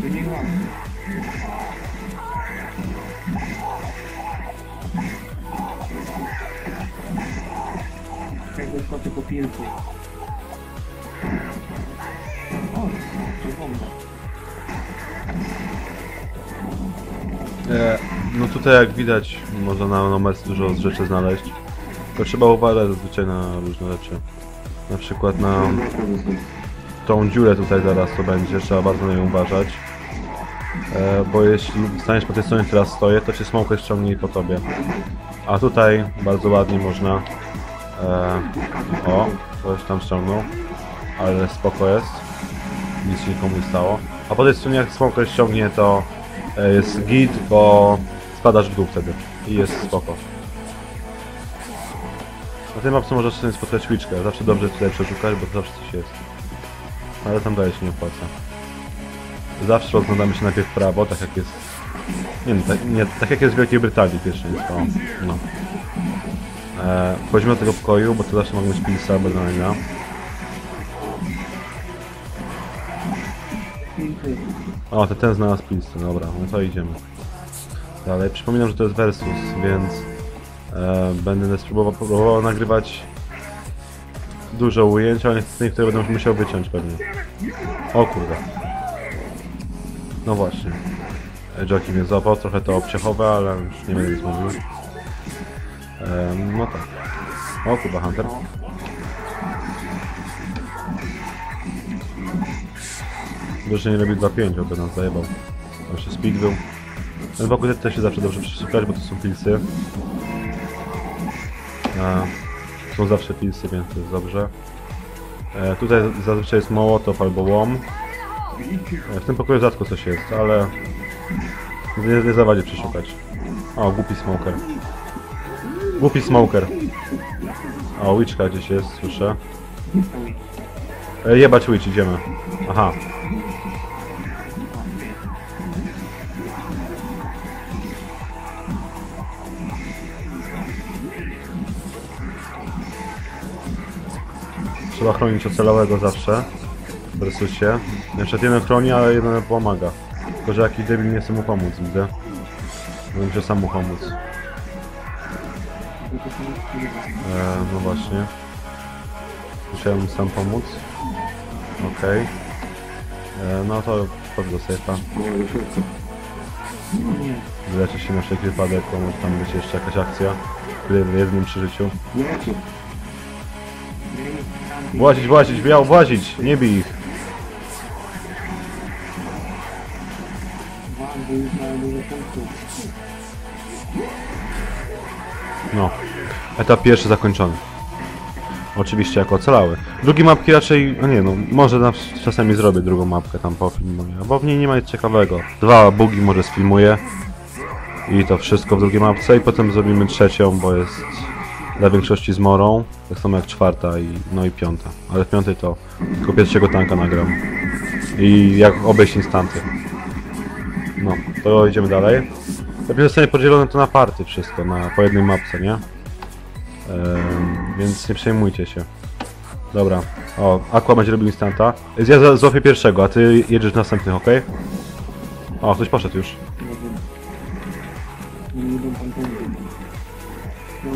To. Jakby skoczy po pilku. O, to bomba. No tutaj jak widać można na Nomerce dużo rzeczy znaleźć. Tylko trzeba uważać zazwyczaj na różne rzeczy. Na przykład na tą dziurę tutaj zaraz to będzie, trzeba bardzo na nią uważać. E, bo jeśli staniesz po tej stronie, która stoję, to cię smoker ściągnie po tobie. A tutaj bardzo ładnie można... E, o, ktoś tam ściągnął. Ale spoko jest. Nic się nikomu nie stało. A po tej stronie jak smoker ściągnie, to e, jest git, bo spadasz w dół wtedy. I jest spoko. Na tej mapce możesz sobie spotkać łyczkę. Zawsze dobrze tutaj przeszukać, bo zawsze coś jest. Ale tam dalej się nie opłaca. Zawsze rozglądamy się najpierw w prawo, tak jak jest... Nie, no, tak, nie, tak jak jest w Wielkiej Brytanii pierwszeństwo. No. E, wchodzimy do tego pokoju, bo to zawsze mogą być pilsa Adrenalina. Pilky. O, to ten znalazł pilsy, dobra, no to idziemy. Dalej, przypominam, że to jest versus, więc e, będę spróbował, próbował nagrywać dużo ujęć, ale niektóre będę musiał wyciąć pewnie. O kurde. No właśnie. E, Joki mnie złapał, trochę to obciechowe, ale już nie będę nic mówił. E, no tak. O kurwa, Hunter. Dobrze, nie robi 2-5, bo by nas zajebał. Tam się speed był. Ten wokół też się zawsze dobrze przeszukać, bo to są pilsy. A, są zawsze pilsy, więc to jest dobrze. E, tutaj zazwyczaj jest mołotow albo łom. W tym pokoju rzadko coś jest, ale nie, nie zawadzi przeszukać. O, głupi smoker. Głupi smoker. O, łyczka gdzieś jest, słyszę. E, jebać łycz, idziemy. Aha, Trzeba chronić ocelowego zawsze. Na przykład jeden chroni, ale jeden pomaga. Tylko, że jakiś debil nie chce mu pomóc, widzę. Będę sam mu pomóc. E, no właśnie. Musiałem mu sam pomóc. Okej. E, No to wchodzę do sejfa. Nie. Wyleczę się na wszelki wypadek, bo może tam być jeszcze jakaś akcja. W jednym przy życiu. Włazić, włazić, miał włazić! Nie bij ich! No. Etap pierwszy zakończony. Oczywiście jako ocalały. Drugie mapki raczej, no nie no, może na, czasami zrobię drugą mapkę tam po filmuję, bo w niej nie ma nic ciekawego. Dwa bugi może sfilmuję i to wszystko w drugiej mapce i potem zrobimy trzecią, bo jest dla większości z morą, tak samo jak czwarta i no i piąta. Ale w piątej to tylko pierwszego tanka nagram. I jak obejść instanty. No, to idziemy dalej. Lepiej zostanie podzielone to na party wszystko, na, po jednej mapce, nie? Ehm, więc nie przejmujcie się. Dobra. O, Aqua będzie robił instanta. Ja złapię pierwszego, a ty jedziesz następnych, ok? O, ktoś poszedł już. Nie nie idą tam tędy. No,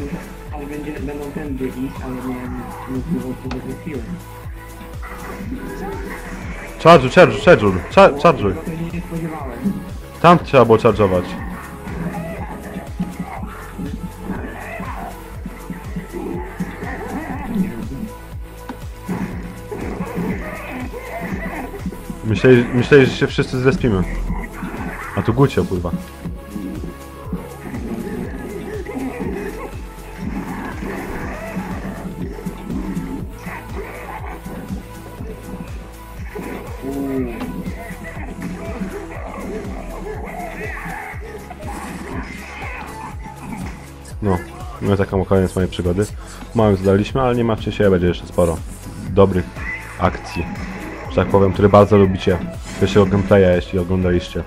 ale będzie, będą tędy iść, ale nie, nie było co wykreśliłem. Charge, charge, charge, charge, charge. Tego się nie spodziewałem. Tam trzeba było charge'ować. Myśleli, myśleli, że się wszyscy zrespimy. A tu Gucio, kurwa. No, no taka koniec mojej przygody. Mało zdaliśmy, ale nie martwcie się, będzie jeszcze sporo dobrych akcji, że tak powiem, które bardzo lubicie. Pierwszego gameplaya, jeśli oglądaliście.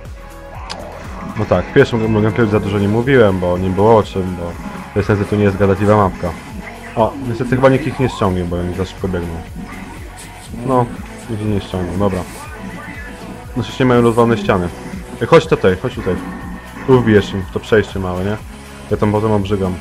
No tak, w pierwszym gameplayu za dużo nie mówiłem, bo nie było o czym, bo niestety to nie jest gadatliwa mapka. O, niestety chyba nikt ich nie ściągnie, bo oni za szybko biegną. No, ludzie nie ściągną, dobra. Znaczy nie mają rozwalone ściany. Chodź tutaj, chodź tutaj. Tu wbijesz im to przejście małe, nie? Ja tam potem obrzygam.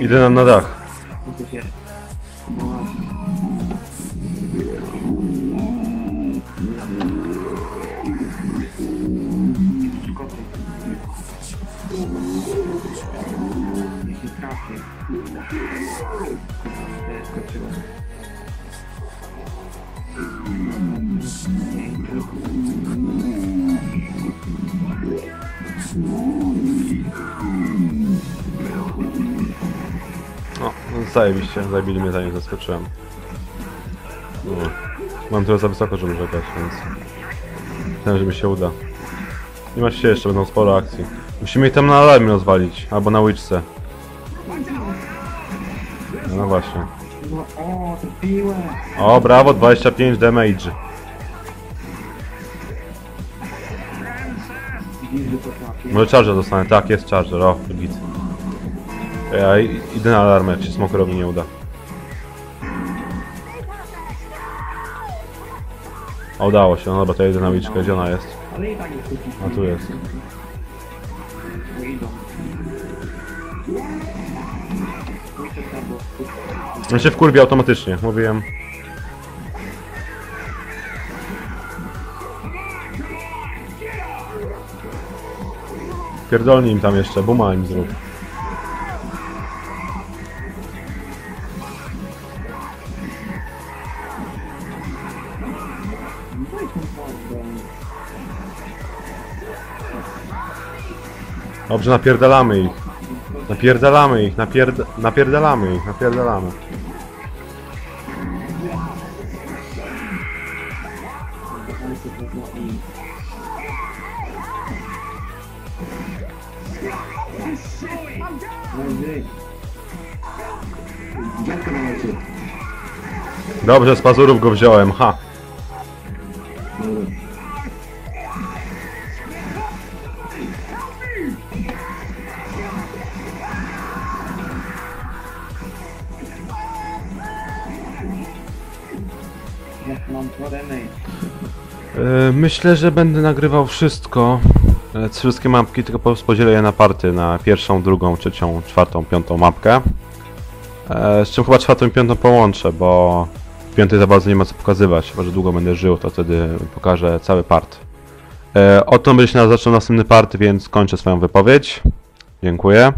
Idę na, na dach. Skoczyło. Nie, tylko. O, zajebiście, zabili mnie zanim zaskoczyłem. No. Mam trochę za wysoko, żeby rzekać, więc... Myślałem, że mi się uda. Nie masz się jeszcze, będą sporo akcji. Musimy ich tam na alarmie rozwalić, albo na łyczce. No właśnie. No, o, brawo, 25 damage. Może charger dostanę, tak, jest charger, o, git. Ja idę na alarmę, jak się smokerowi nie uda. O, udało się, no dobra, to ja idę na łyczkę, gdzie ona jest? A tu jest. Pójdę tam, bo... On się wkurwi automatycznie, mówiłem. Pierdolnij im tam jeszcze, buma im zrób. Dobrze, napierdalamy ich. Napierdalamy ich, napierd napierdalamy ich, napierdalamy. Dobrze, z pazurów go wziąłem, ha. Mam. E, Myślę, że będę nagrywał wszystko. E, Wszystkie mapki, tylko po podzielę je na party, na pierwszą, drugą, trzecią, czwartą, piątą mapkę. E, Z czym chyba czwartą i piątą połączę, bo w piątej za bardzo nie ma co pokazywać, chyba że długo będę żył, to wtedy pokażę cały part. O tym będzie się zaczął następny part, więc kończę swoją wypowiedź. Dziękuję.